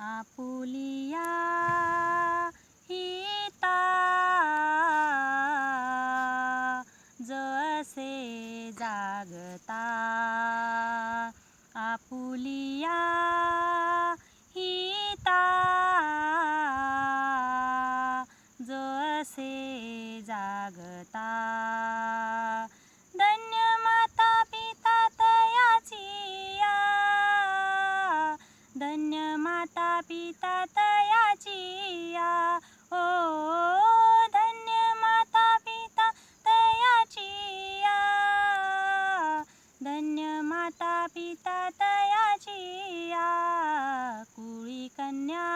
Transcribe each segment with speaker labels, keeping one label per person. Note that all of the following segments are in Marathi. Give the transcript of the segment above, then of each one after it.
Speaker 1: आपुलिया हिता। जसे जागता आपुलिया पिता तयाचिया कुळी कन्या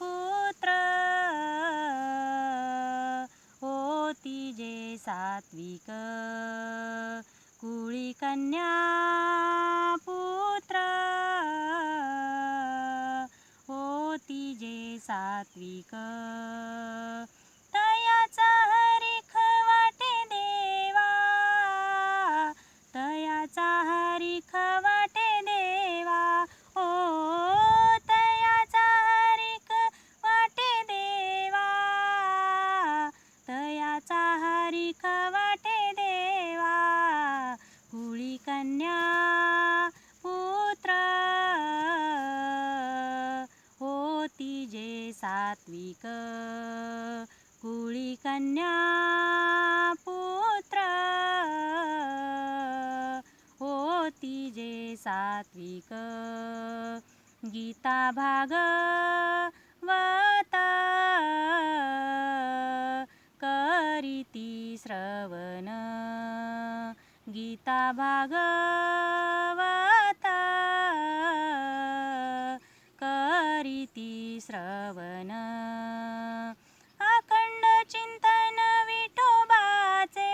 Speaker 1: पुत्र होती जे सात्विक कुळी कन्या पुत्र होती जे सात्विक हरिख वाटे देवा? कुळी कन्या पुत्र. होती जे सात्विक. कुळी कन्या पुत्र. होती जे सात्विक. गीता भाग भागवता करीती श्रवण. अखंड चिंतन विठोबाचे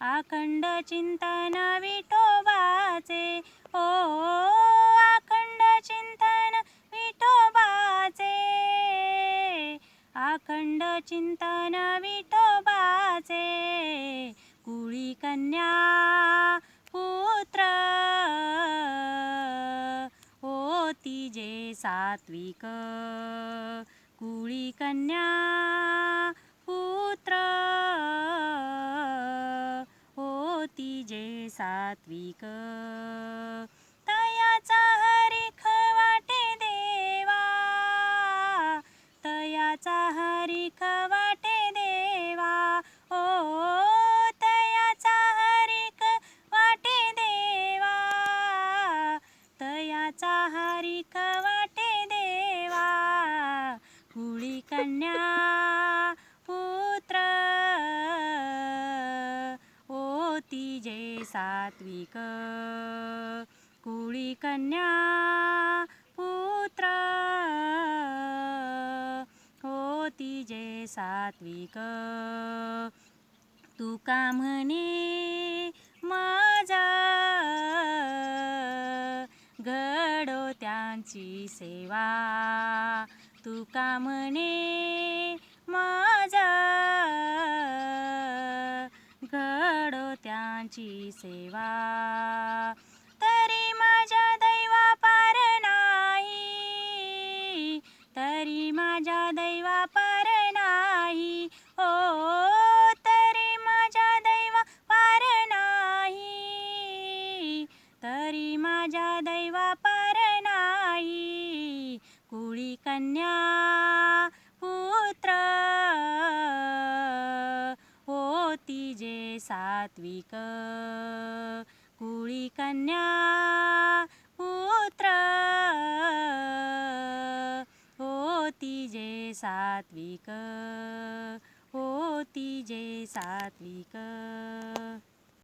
Speaker 1: अखंड चिंतन विठोबाचे ओ अखंड चिंतन विठोबाचे अखंड चिंतन विठोबाचे कुळी कन्या पुत्र. होती जे सात्विक. कुळी कन्या पुत्र. होती जे सात्विक. कन्या पुत्र. ओ जे सात्विक कुळी कन्या पुत्र. होती जे सात्विक तुका म्हणे माझा त्यांची सेवा. तुका म्हणे माझा घडो त्यांची सेवा? कन्या पुत्र होती जे सात्विक. कुळी कन्या पुत्र होती जे सात्विक. होती जे सात्विक.